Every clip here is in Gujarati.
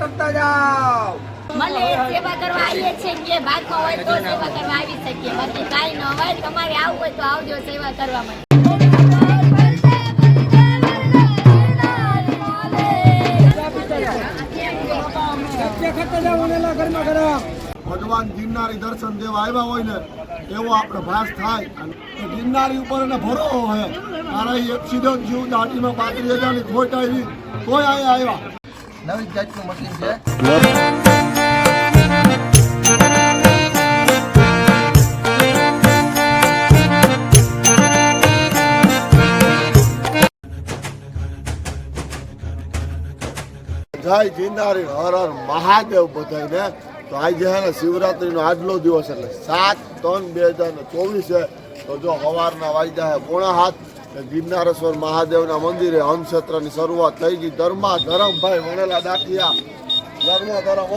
કરતા જાઓ. મને સેવા કરવા આવીએ છીએ કે ભાગમાં હોય તો સેવા કરવા આવી શકીએ. બાકી કાંઈ ન હોય તમારે આવવું હોય તો આવજો સેવા કરવા માટે. ભગવાન ગિરનારી દર્શન દેવા આવ્યા હોય ને એવો આપણે ભાસ થાય. અને ગિરનારી ઉપર એને ભરો હોય મારા એક્સિડન્ટ જીવ દાઢીમાં પાંત્રીસ હજારની ખોટ આવી. કોઈ અહીંયા આવ્યા. નવી જાતનું મશીન છે. જય ગિરનારી હર હર મહાદેવ બધાને તો આજે હે ને શિવરાત્રીનો આજલો દિવસ એટલે સાત ત્રણ બે હજાર ને ચોવીસ છે તો જો સવારના વાગ્યા છે પોણા હાથ ગિરનારેશ્વર મહાદેવના મંદિરે હંસક્ષેત્રની શરૂઆત થઈ ગઈ. ધર્મા ધરમ ભાઈ વણેલા દાંતિયા ધર્મ ધરમ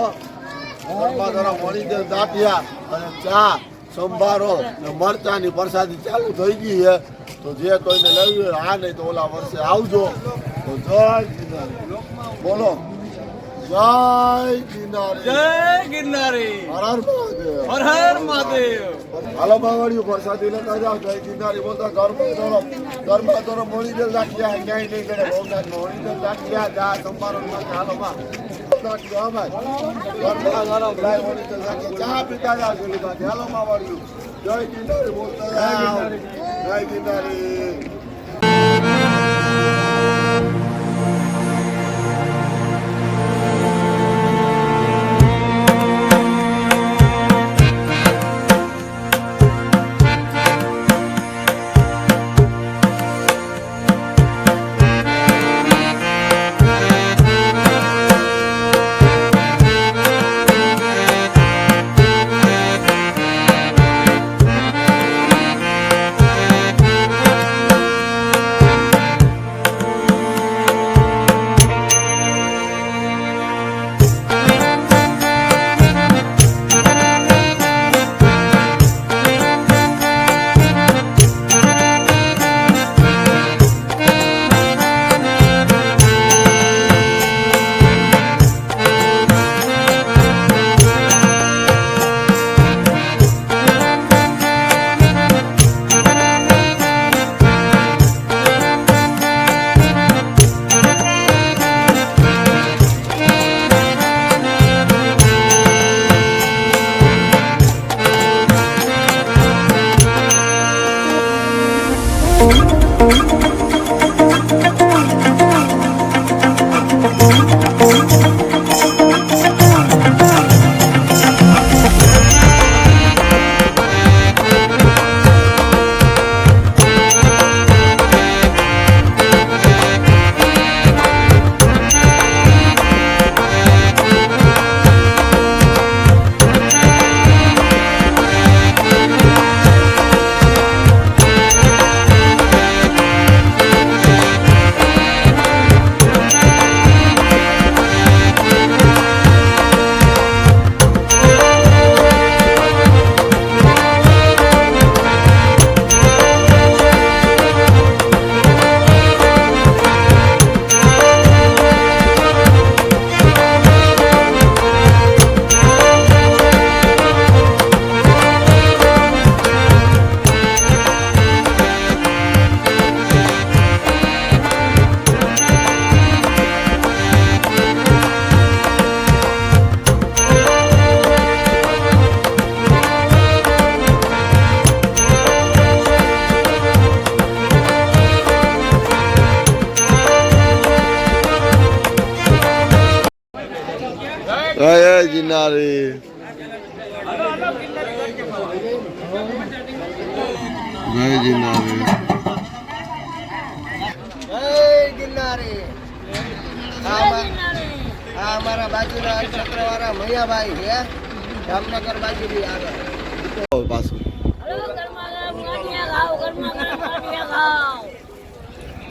ધર્મા ધરમ વણીદેવ દાંતિયા અને ચા, સંભારો ને મરચાની પ્રસાદી ચાલુ થઈ ગઈ છે. તો જે કોઈને લેવી હોય આ નહીં તો ઓલા વર્ષે આવજો. તો જય બોલો. જય ગિરનારી. જય ગિરનારી. હર હર મહાદેવ હર હર મહાદેવ હાલો બાવળિયું પ્રસાદી લેતા જાઓ જય ગિરનારી બોલતા ઘરમાં તરફ ઘરમાં તરફ મળી દેલ રાખીયા ક્યાંય નહીં કરે ભોગનાથ મળી દેલ રાખીયા જા સંભારો માં હાલો માં ચા પીતા જાઓ હાલો જય ગિરનારી બોલતા જય ગિરનારી જય ગિરનારી. જય ગિરનારી. આ અમા- આ અમારા બાજુના મૈયાભાઈ છે. જામનગર બાજુ બી આવે પાછું.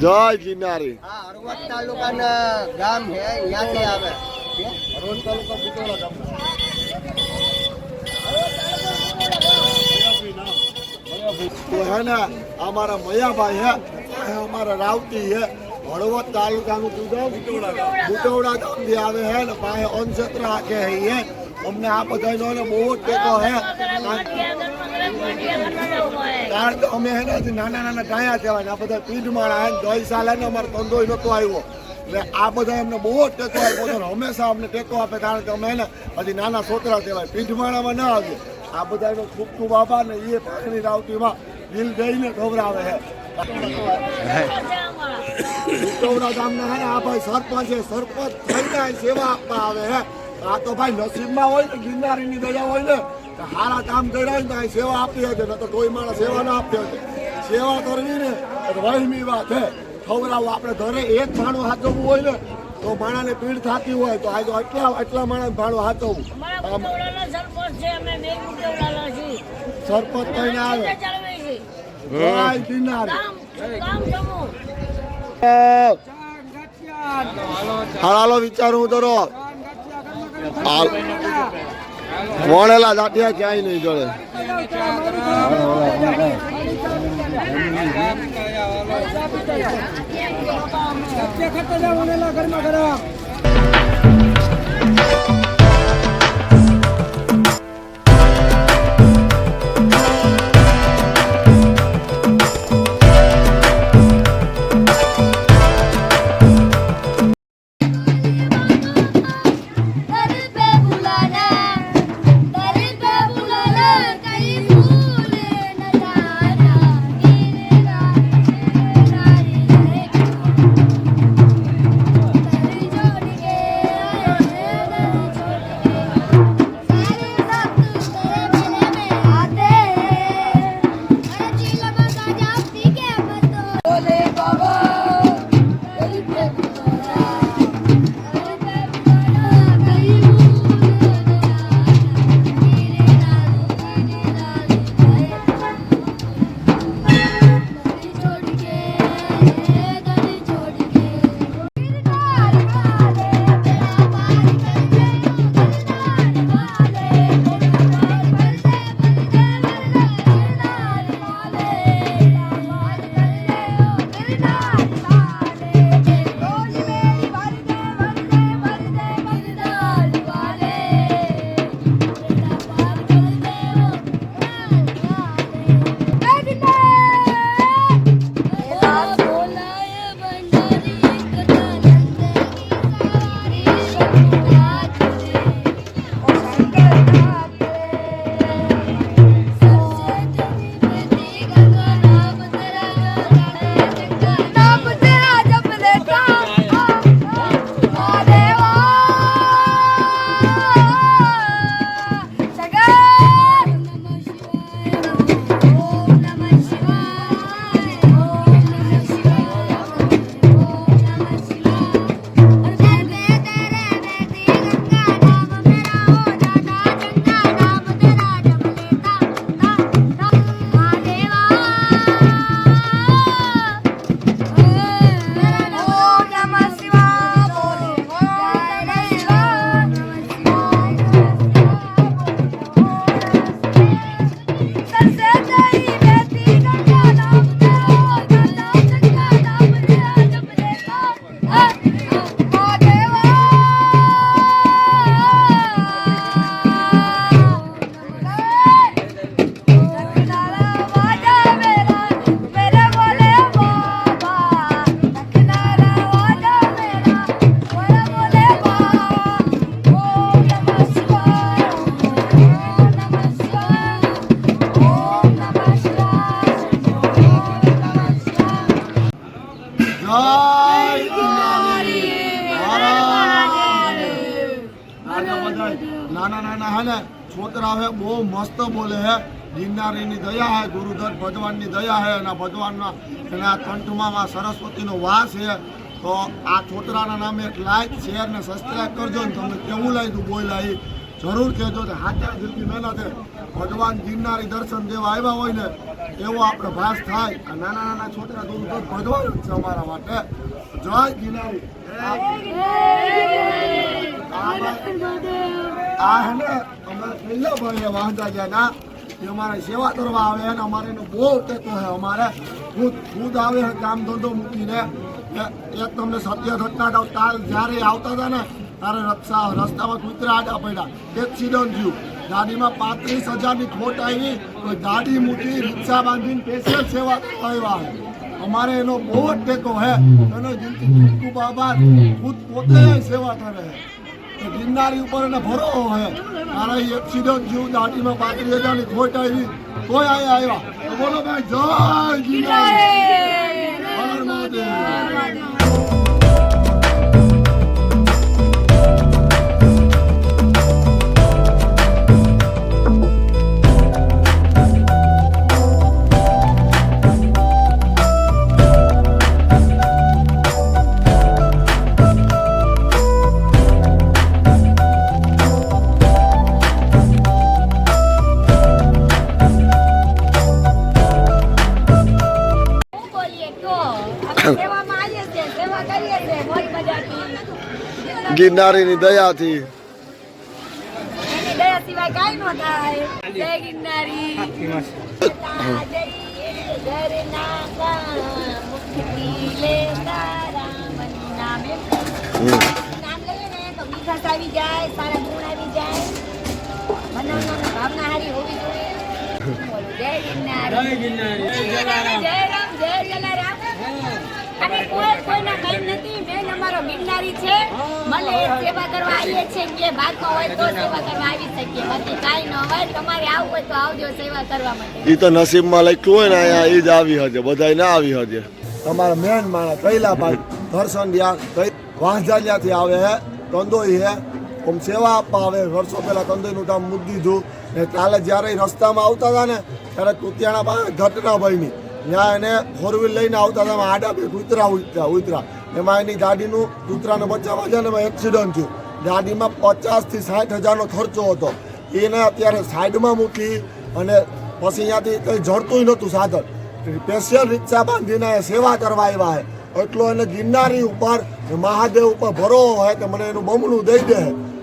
જય ગિરનારી. હા હળવદ તાલુકાના ગામ છે ત્યાંથી આવે. હળવદ તાલુકા બુટોળા ગામ. તો હે ને અમારા મયાભાઈ હે અમારા રાવતી હે, હળવદ તાલુકાનું કુદમ બુટવડા ગામથી આવે હે ને, પાસે અનક્ષેત્ર કે હે અમને આ બધાનો ને બહુ જ ટેકો હે. કારણ કે અમે હે ને નાના નાના ગાયા કહેવાય આ બધા પીઠમાળા હે ને ગઈ સાલે ને અમારો ધંધો નતો આવ્યો. એટલે આ બધા અમને બહુ જ ટેકો આપ્યો ને, હંમેશા અમને ટેકો આપે કારણ કે અમે હે ને હજી નાના છોકરા કહેવાય પીઠમાળામાં ના આવીએ. આ બધાનો ખૂબ ખૂબ આભાર ને એ પાણી રાવટીમાં દિલ દઈને ખવડાવે છે ઉટવડા ગામના હે ને આ ભાઈ સરપંચ છે સરપંચ થઈને સેવા આપવા આવે હે. આ તો ભાઈ નસીબમાં હોય ને ગિરનારીની દયા હોય ને તો સારા કામ કર્યા ને તો સેવા આપી હતી ન તો કોઈ માણસ સેવા ના આપી હતી સેવા કરવી ને વહેમી વાત છે ખવડાવું આપણે ઘરે એક ભાણું હાચવવું હોય ને તો માણાને પીડ થતી હોય તો આજે એટલા એટલા માણસ ભાણું હાચવવું સરપંચ કહીને આવે. હાલો વિચારું ઉતરો હાલ. વણેલા દાંટિયા ક્યાંય નહીં જોડે. दर હે, બહુ મસ્ત બોલે હે. ગિરનારીની દયા હે, ગુરુધર ભગવાનની દયા હે એના ભગવાનના એના કંઠમાં સરસ્વતીનો વાસ છે તો આ છોકરાના નામે એક લાઈક શેર ને સબસ્ક્રાઈબ કરજો ને તમને કેવું લાગ્યું બોલ્યા જરૂર કહેજો હાથે દિલથી મહેનત છે ભગવાન ગિરનારી દર્શન દેવા આવ્યા હોય ને એવો આપણે ભાસ થાય. આ નાના નાના છોકરા દૂર ભગવાન જ છે અમારા માટે. જય ગિનારી. આ હે ને અમે પહેલા ભાઈ વાંધા એ અમારે સેવા કરવા આવે અને અમારે એનો બહુ ટેકો છે અમારે. ખુદ ખુદ આવે કામ ધંધો મૂકીને. એક તમને સત્ય ઘટના કાલ જ્યારે આવતા હતા ને, ત્યારે રસ્તા રસ્તામાં કૂતરા આડા પડ્યા. એક્સિડન્ટ થયું. ગાડીમાં પાંત્રીસ હજારની ખોટ આવી તો ગાડી મૂકી રિક્ષા બાંધીને સ્પેશિયલ સેવા કરવા. અમારે એનો બહુ જ ટેકો હે. એનો દિલથી ખૂબ આભાર. ખુદ પોતે સેવા કરે. તો ગિરનારી ઉપર એને ભરો હે. મારા એક્સિડન્ટ જેવું ગાડીમાં પાંત્રીસ હજારની ખોટ આવી કોઈ આય આવ્યા. તો બોલો ભાઈ જય ગિરનારી. મહાદેવ. ને દયાથી જાય ગિરનારી. જય ગિરનારી. જય અને કોઈ કોઈના કઈ નથી. મેન અમારો ગિરનારી છે. મને સેવા કરવા આવીએ છીએ કે ભાગમાં હોય તો સેવા કરવા આવી શકીએ. બાકી કાંઈ ન હોય. તમારે આવવું હોય તો આવજો સેવા કરવા માટે. એ તો નસીબમાં લખ્યું હોય ને અહીંયા એ જ આવી હજે. બધાય ના આવી હજે. તમારા મેન માણસ કૈલાભાઈ દર્શનિયા કઈ વાંસજાલિયાથી આવે હે કંદોઈ હે. આમ સેવા આપવા આવે. વર્ષો પહેલા કંદોઈનું કામ મૂકી દીધું. ને કાલે જ્યારે રસ્તામાં આવતા હતા ને ત્યારે કુતિયાણા પાસે ઘટના બની ત્યાં એને ફોર વ્હીલ લઈને આવતા હતા આડા બે કૂતરા ઉતરા ઉતરા એમાં એની ગાડીનું કૂતરાને બચાવવા છે ને એમાં એક્સિડન્ટ થયું. ગાડીમાં પચાસથી સાઠ હજારનો ખર્ચો હતો. એને અત્યારે સાઈડમાં મૂકી અને પછી અહીંયાથી કંઈ જડતું નહોતું સાધન. સ્પેશિયલ રિક્ષા બાંધીને સેવા કરવા આવ્યા છે. એટલો એને ગિરનારી ઉપર મહાદેવ ઉપર ભરો હોય કે મને એનું બમણું દઈ દે.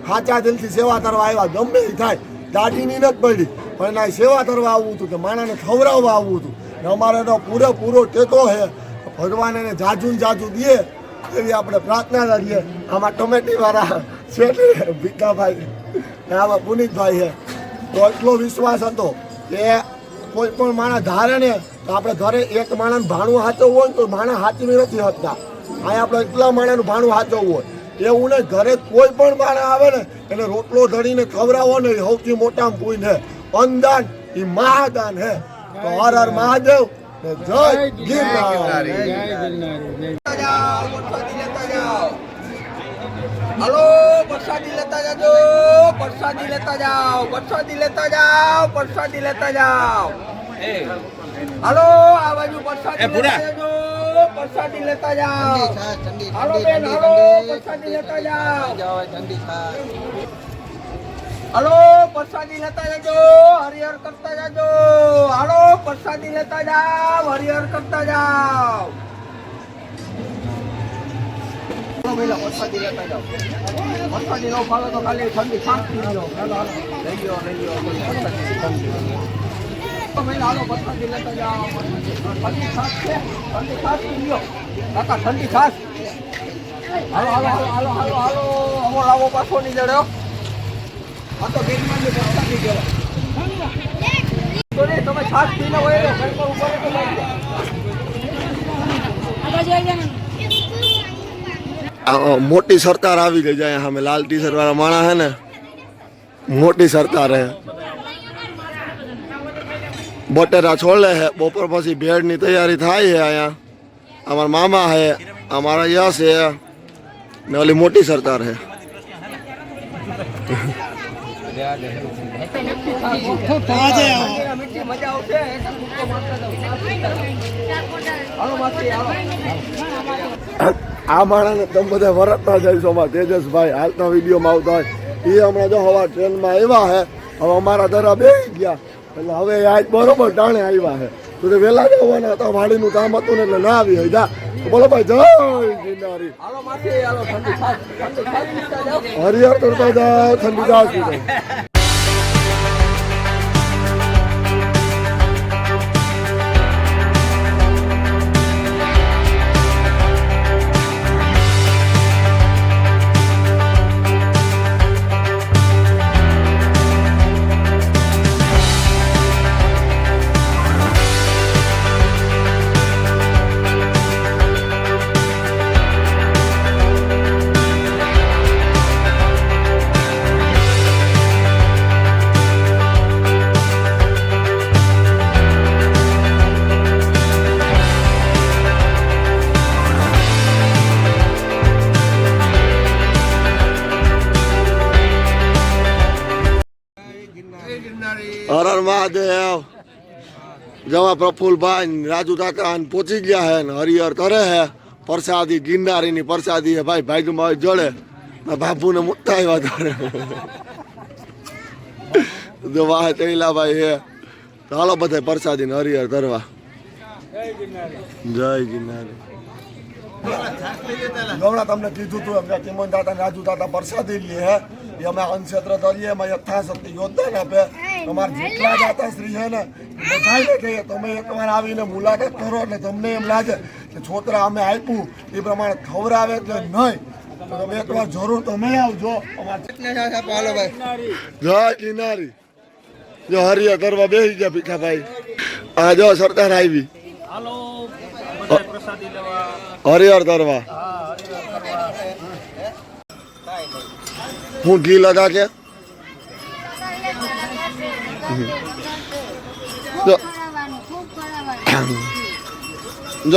સાચા દિલથી સેવા કરવા આવ્યા, ગમે થાય. ગાડીની નથી પડી. પણ એના સેવા કરવા આવવું હતું કે માણાને ખવડાવવા આવવું હતું. અમારે તો પૂરેપૂરો ટેકો છે. ભગવાન એને જાજુ જાજુ દે એવી આપણે પ્રાર્થના કરીએ આમાં ટોમેટી વાળા છે, ભીખાભાઈ. ને આમાં પુનિતભાઈ છે. તો એટલો વિશ્વાસ હતો કે કોઈ પણ માણસ ધારે ને તો આપણે ઘરે એક માણસ ભાણું હાચવવું હોય તો માણસ હાચવી નથી હતા અહીંયા આપણે એટલા માણસનું ભાણું હાચવવું હોય. એવું ને ઘરે કોઈ પણ માણસ આવે ને, એને રોટલો ધરીને ખવડાવો ને સૌથી મોટા કોઈને અંદાન એ મહાદાન હે તો હર હર મહાદેવ જય ગિરનારી. જાઓ, પ્રસાદી લેતા જાઓ. હાલો પ્રસાદી લેતા જાજો પ્રસાદી લેતા જાઓ પ્રસાદી લેતા જાઓ પ્રસાદી લેતા જાઓ. હાલો આ બાજુ પ્રસાદી લેતા જાજો પ્રસાદી લેતા જાઓ. હાલો બેન હાલો પ્રસાદી લેતા જાઓ. હાલો પ્રસાદી લેતા જાજો હરિહર કરતા જાજો હાલો પ્રસાદી લેતા જાવ હરિહર કરતા જાવ પ્રસાદી લેતા જાઓ. પ્રસાદી ન ફાવે તો ખાલી ઠંડી હાલો. લઈ લ્યો, લઈ. પ્રસાદી ઠંડી. લેતા જાઓ. ઠંડી છાશ છે? ઠંડી છાશ પી લ્યો. કાકા, ઠંડી છાશ. હાલો, હાલો, હાલો, હાલો, હાલો, હાલો. અમો લાવો પાછો નહીં જડ્યો. મોટી સરકાર આવી ગઈ જાય સામે લાલ ટી શર્ટ વાળા માણા હે ને, મોટી સરકાર હે બટેરા છોડે હે બપોર પછી ભેળની તૈયારી થાય છે અહીંયા. અમારા મામા હે અમારા યશ હે ને ઓલી મોટી સરકાર હે આ માણસને તમે બધા વરતતા જાય અમારા તેજસભાઈ, હાલના વિડીયોમાં આવતા હોય. એ હમણાં જો હવા ટ્રેનમાં આવ્યા હે, હવે અમારા ધરા બે ગયા. એટલે હવે આજ બરોબર ટાણે આવ્યા હે. તો વહેલા જવાના હતા, વાડીનું કામ હતું ને એટલે ના આવી હોય. જા. બોલો ભાઈ જય ગિરનારી હરિહર કરતા ઠંડી જાઓ હર હર મહાદેવ, જવા પ્રફુલભાઈ, રાજુ કાકા પહોંચી ગયા હે ને હરિહર કરે હે. પ્રસાદી, ગિરનારીની પ્રસાદી હે. ભાઈ ભાઈ જડે. ને બાપુને મોટા આવ્યા તારે જો વાહ ચૈલા ભાઈ હે. ચાલો બધા પ્રસાદી ને હરિહર કરવા જય ગિરનારી. હમણાં તમને કીધું તું એમ ચિમન દાદા રાજુ દાદા પ્રસાદી લે હે. એ અમે અનક્ષેત્ર કરીએ અમે યથાશક્તિ યોગદાન આપે. તમારા જેટલા દાતા શ્રી છે ને બધાને કહીએ તમે એકવાર આવીને મુલાકાત કરો એટલે તમને એમ લાગે કે છોકરા અમે આપ્યું. એ પ્રમાણે ખવડાવે કે નહીં. તો તમે એકવાર જરૂર તમે આવજો. અમારે જય કિનારી. જો હરિયા કરવા બેસી ગયા ભીખાભાઈ. આ જો સરદાર આવી. હાલો પ્રસાદી લેવા. હરિહર દરવા. હું ઘી લગા કે? જો.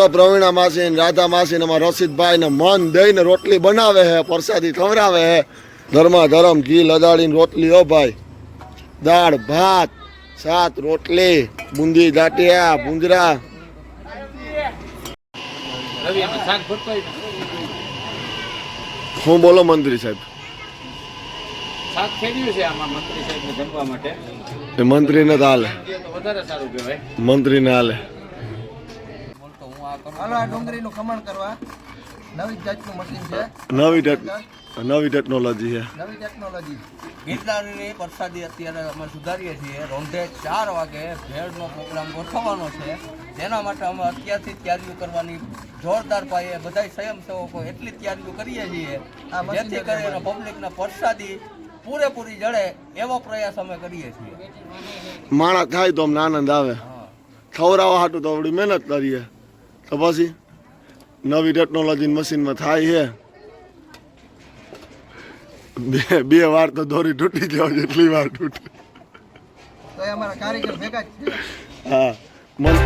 પ્રવીણા માસી ને રાધા માસી ને અમારા રસીદભાઈ ને મન દઈને રોટલી બનાવે હે, પ્રસાદી ખવડાવે હે. ધર્મા ધરમ ઘી લદાડીને રોટલી હો ભાઈ. દાળ, ભાત, સાત રોટલી, બુંદી ગાંઠિયા ભૂંજરા હું બોલો મંત્રી સાહેબ. મંત્રી ને હાલે. તો વધારે સારું કહેવાય. મંત્રીને હાલે. હાલો આ ડુંગળીનું ખમણ કરવા. નવી જાતનું મશીન છે. નવી ટેક નવી ટેકનોલોજી છે. નવી ટેકનોલોજી ગીરનારની પ્રસાદી અત્યારે અમે સુધારીએ છીએ. રોંઢે ચાર વાગે ભેળનો પ્રોગ્રામ ગોઠવવાનો છે. તેના માટે અમે અત્યારથી તૈયારીઓ કરવાની જોરદાર પાયે બધા સ્વયંસેવકો એટલી તૈયારીઓ કરીએ છીએ જેથી કરીને પબ્લિકને પ્રસાદી પૂરેપૂરી જડે એવો પ્રયાસ અમે કરીએ છીએ. માણસ ખાય તો અમને આનંદ આવે. ખવડાવવા હાટું તો આપણી મહેનત કરીએ. તો પછી? નવી ટેકનોલોજી મશીનમાં થાય છે. બે બે વાર તો દોરી તૂટી જાવ જેટલી વાર તૂટે. હા મન